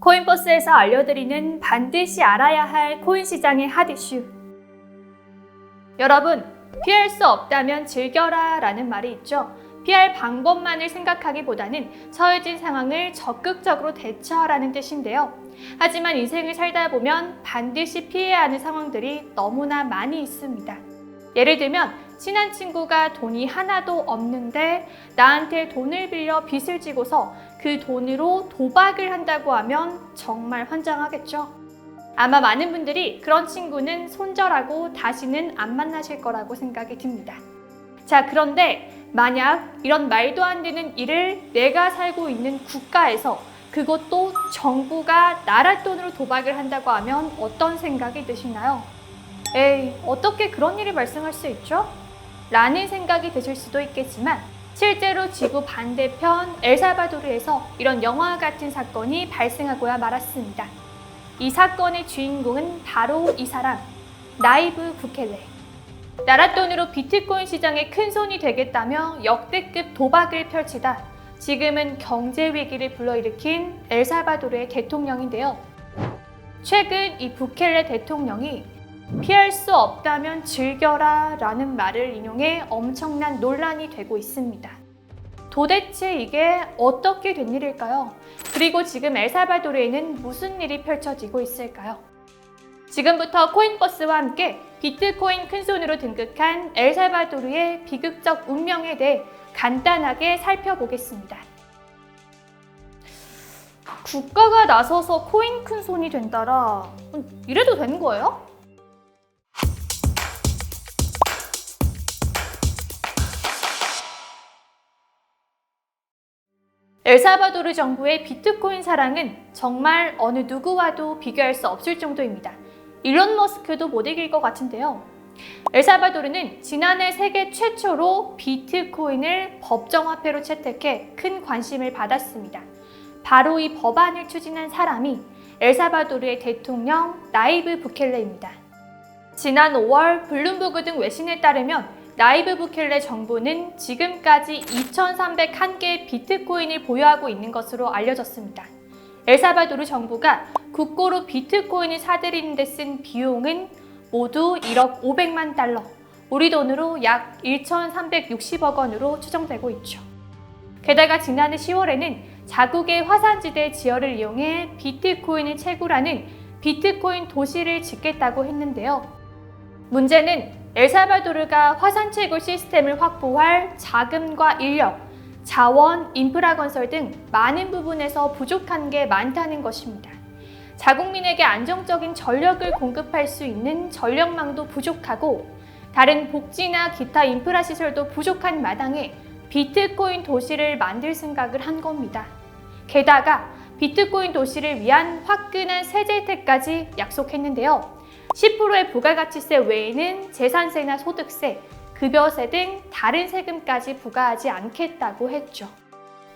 코인버스에서 알려드리는 반드시 알아야 할 코인 시장의 핫 이슈. 여러분, 피할 수 없다면 즐겨라 라는 말이 있죠. 피할 방법만을 생각하기보다는 처해진 상황을 적극적으로 대처하라는 뜻인데요. 하지만 인생을 살다 보면 반드시 피해야 하는 상황들이 너무나 많이 있습니다. 예를 들면, 친한 친구가 돈이 하나도 없는데 나한테 돈을 빌려 빚을 지고서 그 돈으로 도박을 한다고 하면 정말 환장하겠죠. 아마 많은 분들이 그런 친구는 손절하고 다시는 안 만나실 거라고 생각이 듭니다. 자, 그런데 만약 이런 말도 안 되는 일을 내가 살고 있는 국가에서 그것도 정부가 나라 돈으로 도박을 한다고 하면 어떤 생각이 드시나요? 에이, 어떻게 그런 일이 발생할 수 있죠? 라는 생각이 드실 수도 있겠지만 실제로 지구 반대편 엘살바도르에서 이런 영화 같은 사건이 발생하고야 말았습니다. 이 사건의 주인공은 바로 이 사람, 나이브 부켈레. 나라 돈으로 비트코인 시장에 큰 손이 되겠다며 역대급 도박을 펼치다 지금은 경제 위기를 불러일으킨 엘살바도르의 대통령인데요. 최근 이 부켈레 대통령이 피할 수 없다면 즐겨라 라는 말을 인용해 엄청난 논란이 되고 있습니다. 도대체 이게 어떻게 된 일일까요? 그리고 지금 엘살바도르에는 무슨 일이 펼쳐지고 있을까요? 지금부터 코인버스와 함께 비트코인 큰손으로 등극한 엘살바도르의 비극적 운명에 대해 간단하게 살펴보겠습니다. 국가가 나서서 코인 큰손이 된다라 음, 이래도 되는 거예요? 엘사바도르 정부의 비트코인 사랑은 정말 어느 누구와도 비교할 수 없을 정도입니다. 일론 머스크도 못 이길 것 같은데요. 엘사바도르는 지난해 세계 최초로 비트코인을 법정화폐로 채택해 큰 관심을 받았습니다. 바로 이 법안을 추진한 사람이 엘사바도르의 대통령 나이브 부켈레입니다. 지난 5월 블룸버그 등 외신에 따르면 나이브 부켈레 정부는 지금까지 2,301개의 비트코인을 보유하고 있는 것으로 알려졌습니다. 엘사바도르 정부가 국고로 비트코인을 사들이는 데 쓴 비용은 모두 1억 500만 달러, 우리 돈으로 약 1,360억 원으로 추정되고 있죠. 게다가 지난해 10월에는 자국의 화산지대 지열을 이용해 비트코인을 채굴하는 비트코인 도시를 짓겠다고 했는데요. 문제는 엘살바도르가 화산 채굴 시스템을 확보할 자금과 인력, 자원, 인프라 건설 등 많은 부분에서 부족한 게 많다는 것입니다. 자국민에게 안정적인 전력을 공급할 수 있는 전력망도 부족하고 다른 복지나 기타 인프라 시설도 부족한 마당에 비트코인 도시를 만들 생각을 한 겁니다. 게다가 비트코인 도시를 위한 화끈한 세제 혜택까지 약속했는데요. 10%의 부가가치세 외에는 재산세나 소득세, 급여세 등 다른 세금까지 부과하지 않겠다고 했죠.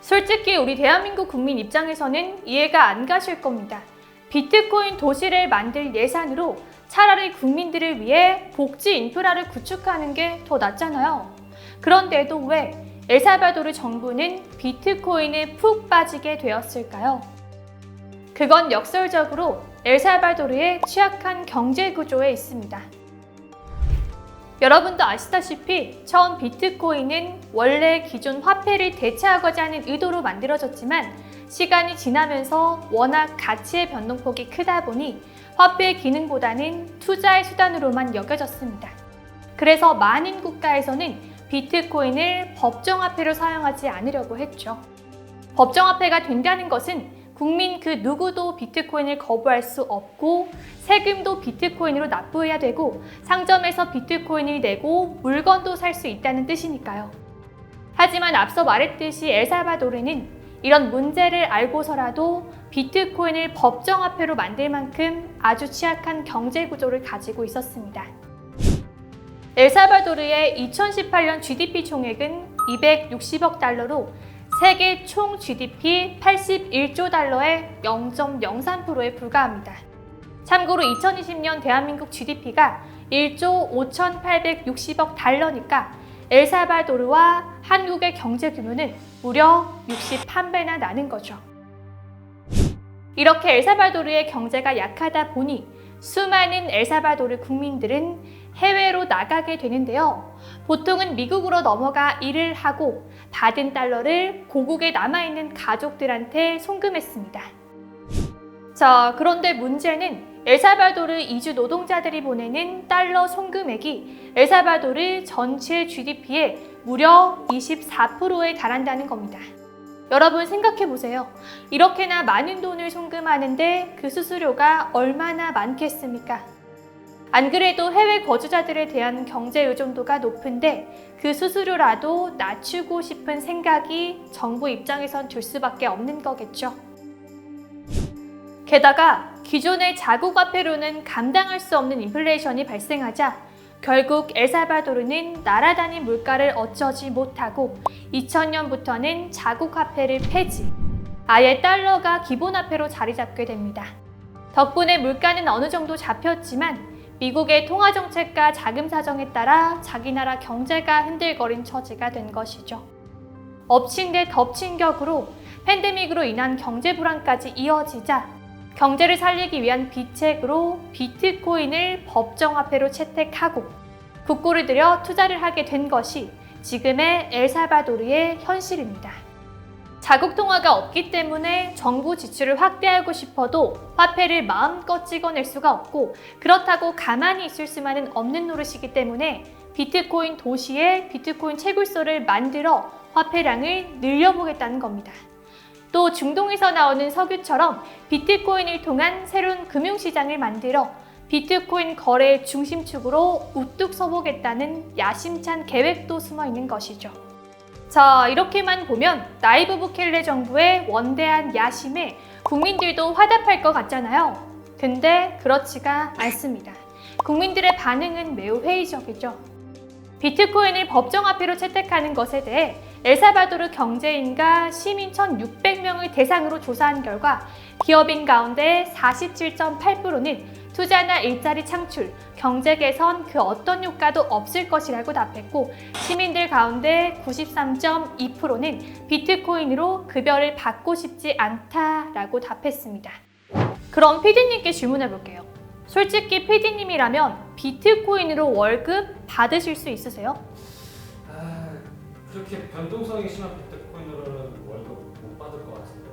솔직히 우리 대한민국 국민 입장에서는 이해가 안 가실 겁니다. 비트코인 도시를 만들 예산으로 차라리 국민들을 위해 복지 인프라를 구축하는 게 더 낫잖아요. 그런데도 왜 엘살바도르 정부는 비트코인에 푹 빠지게 되었을까요? 그건 역설적으로 엘살바도르의 취약한 경제 구조에 있습니다. 여러분도 아시다시피 처음 비트코인은 원래 기존 화폐를 대체하고자 하는 의도로 만들어졌지만 시간이 지나면서 워낙 가치의 변동폭이 크다 보니 화폐의 기능보다는 투자의 수단으로만 여겨졌습니다. 그래서 많은 국가에서는 비트코인을 법정화폐로 사용하지 않으려고 했죠. 법정화폐가 된다는 것은 국민 그 누구도 비트코인을 거부할 수 없고 세금도 비트코인으로 납부해야 되고 상점에서 비트코인을 내고 물건도 살 수 있다는 뜻이니까요. 하지만 앞서 말했듯이 엘살바도르는 이런 문제를 알고서라도 비트코인을 법정화폐로 만들 만큼 아주 취약한 경제 구조를 가지고 있었습니다. 엘살바도르의 2018년 GDP 총액은 260억 달러로 세계 총 GDP 81조 달러의 0.03%에 불과합니다. 참고로 2020년 대한민국 GDP가 1조 5,860억 달러니까 엘살바도르와 한국의 경제 규모는 무려 61배나 나는 거죠. 이렇게 엘사바도르의 경제가 약하다 보니 수많은 엘사바도르 국민들은 해외로 나가게 되는데요. 보통은 미국으로 넘어가 일을 하고 받은 달러를 고국에 남아있는 가족들한테 송금했습니다. 자, 그런데 문제는 엘사바도르 이주 노동자들이 보내는 달러 송금액이 엘사바도르 전체 GDP의 무려 24%에 달한다는 겁니다. 여러분 생각해 보세요. 이렇게나 많은 돈을 송금하는데 그 수수료가 얼마나 많겠습니까? 안 그래도 해외 거주자들에 대한 경제 의존도가 높은데 그 수수료라도 낮추고 싶은 생각이 정부 입장에선 들 수밖에 없는 거겠죠. 게다가 기존의 자국 화폐로는 감당할 수 없는 인플레이션이 발생하자 결국 엘사바도르는 날아다닌 물가를 어쩌지 못하고 2000년부터는 자국 화폐를 폐지, 아예 달러가 기본 화폐로 자리 잡게 됩니다. 덕분에 물가는 어느 정도 잡혔지만 미국의 통화 정책과 자금 사정에 따라 자기 나라 경제가 흔들거린 처지가 된 것이죠. 엎친 데 덮친 격으로 팬데믹으로 인한 경제 불안까지 이어지자 경제를 살리기 위한 비책으로 비트코인을 법정화폐로 채택하고 국고를 들여 투자를 하게 된 것이 지금의 엘사바도르의 현실입니다. 자국 통화가 없기 때문에 정부 지출을 확대하고 싶어도 화폐를 마음껏 찍어낼 수가 없고 그렇다고 가만히 있을 수만은 없는 노릇이기 때문에 비트코인 도시에 비트코인 채굴소를 만들어 화폐량을 늘려보겠다는 겁니다. 또 중동에서 나오는 석유처럼 비트코인을 통한 새로운 금융시장을 만들어 비트코인 거래의 중심축으로 우뚝 서보겠다는 야심찬 계획도 숨어 있는 것이죠. 자, 이렇게만 보면 나이브 부켈레 정부의 원대한 야심에 국민들도 화답할 것 같잖아요. 근데 그렇지가 않습니다. 국민들의 반응은 매우 회의적이죠. 비트코인을 법정화폐로 채택하는 것에 대해 엘사바도르 경제인과 시민 1,600명을 대상으로 조사한 결과 기업인 가운데 47.8%는 투자나 일자리 창출, 경제 개선 그 어떤 효과도 없을 것이라고 답했고 시민들 가운데 93.2%는 비트코인으로 급여를 받고 싶지 않다라고 답했습니다. 그럼 피디님께 질문해 볼게요. 솔직히 피디님이라면 비트코인으로 월급 받으실 수 있으세요? 아 그렇게 변동성이 심한 비트코인으로는 월급 못 받을 것 같은데.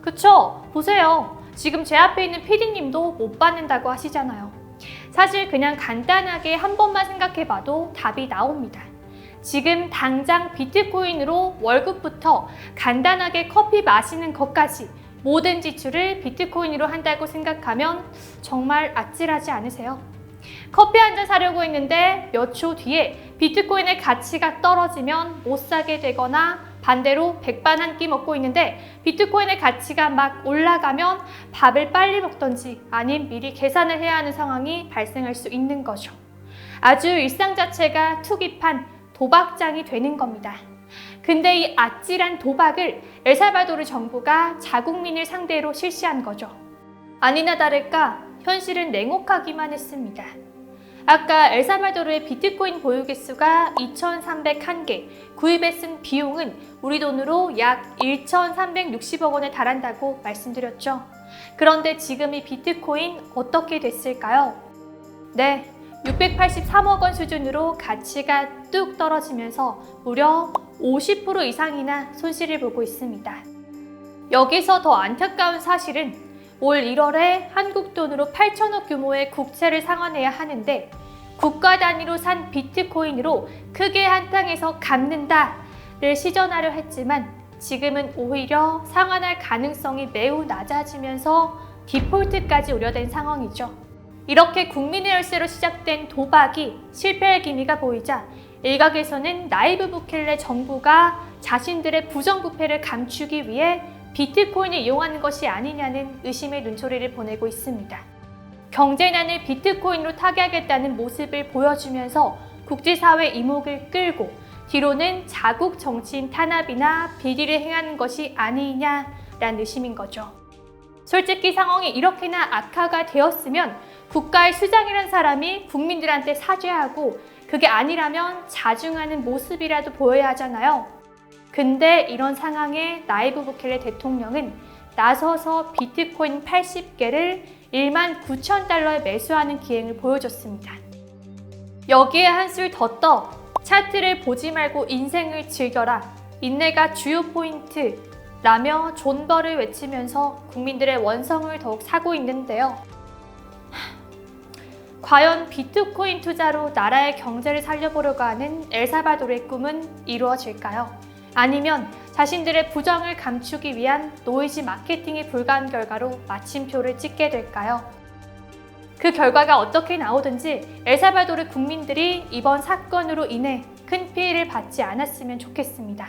그쵸? 보세요. 지금 제 앞에 있는 피디님도 못 받는다고 하시잖아요. 사실 그냥 간단하게 한 번만 생각해 봐도 답이 나옵니다. 지금 당장 비트코인으로 월급부터 간단하게 커피 마시는 것까지 모든 지출을 비트코인으로 한다고 생각하면 정말 아찔하지 않으세요? 커피 한 잔 사려고 했는데 몇 초 뒤에 비트코인의 가치가 떨어지면 못 사게 되거나 반대로 백반 한 끼 먹고 있는데 비트코인의 가치가 막 올라가면 밥을 빨리 먹던지 아님 미리 계산을 해야 하는 상황이 발생할 수 있는 거죠. 아주 일상 자체가 투기판 도박장이 되는 겁니다. 근데 이 아찔한 도박을 엘살바도르 정부가 자국민을 상대로 실시한 거죠. 아니나 다를까 현실은 냉혹하기만 했습니다. 아까 엘살바도르의 비트코인 보유 개수가 2,301개, 구입에 쓴 비용은 우리 돈으로 약 1,360억 원에 달한다고 말씀드렸죠. 그런데 지금 이 비트코인 어떻게 됐을까요? 네, 683억 원 수준으로 가치가 뚝 떨어지면서 무려 50% 이상이나 손실을 보고 있습니다. 여기서 더 안타까운 사실은 올 1월에 한국 돈으로 8천억 규모의 국채를 상환해야 하는데 국가 단위로 산 비트코인으로 크게 한탕해서 갚는다를 시전하려 했지만 지금은 오히려 상환할 가능성이 매우 낮아지면서 디폴트까지 우려된 상황이죠. 이렇게 국민의 열쇠로 시작된 도박이 실패할 기미가 보이자 일각에서는 나이브 부켈레 정부가 자신들의 부정부패를 감추기 위해 비트코인을 이용하는 것이 아니냐는 의심의 눈초리를 보내고 있습니다. 경제난을 비트코인으로 타개하겠다는 모습을 보여주면서 국제사회 이목을 끌고 뒤로는 자국 정치인 탄압이나 비리를 행하는 것이 아니냐라는 의심인 거죠. 솔직히 상황이 이렇게나 악화가 되었으면 국가의 수장이란 사람이 국민들한테 사죄하고 그게 아니라면 자중하는 모습이라도 보여야 하잖아요. 근데 이런 상황에 나이브 부켈레 대통령은 나서서 비트코인 80개를 1만 9천 달러에 매수하는 기행을 보여줬습니다. 여기에 한술 더 떠 차트를 보지 말고 인생을 즐겨라 인내가 주요 포인트 라며 존버를 외치면서 국민들의 원성을 더욱 사고 있는데요. 과연 비트코인 투자로 나라의 경제를 살려보려고 하는 엘사바도르의 꿈은 이루어질까요? 아니면 자신들의 부정을 감추기 위한 노이즈 마케팅에 불과한 결과로 마침표를 찍게 될까요? 그 결과가 어떻게 나오든지 엘사바도르 국민들이 이번 사건으로 인해 큰 피해를 받지 않았으면 좋겠습니다.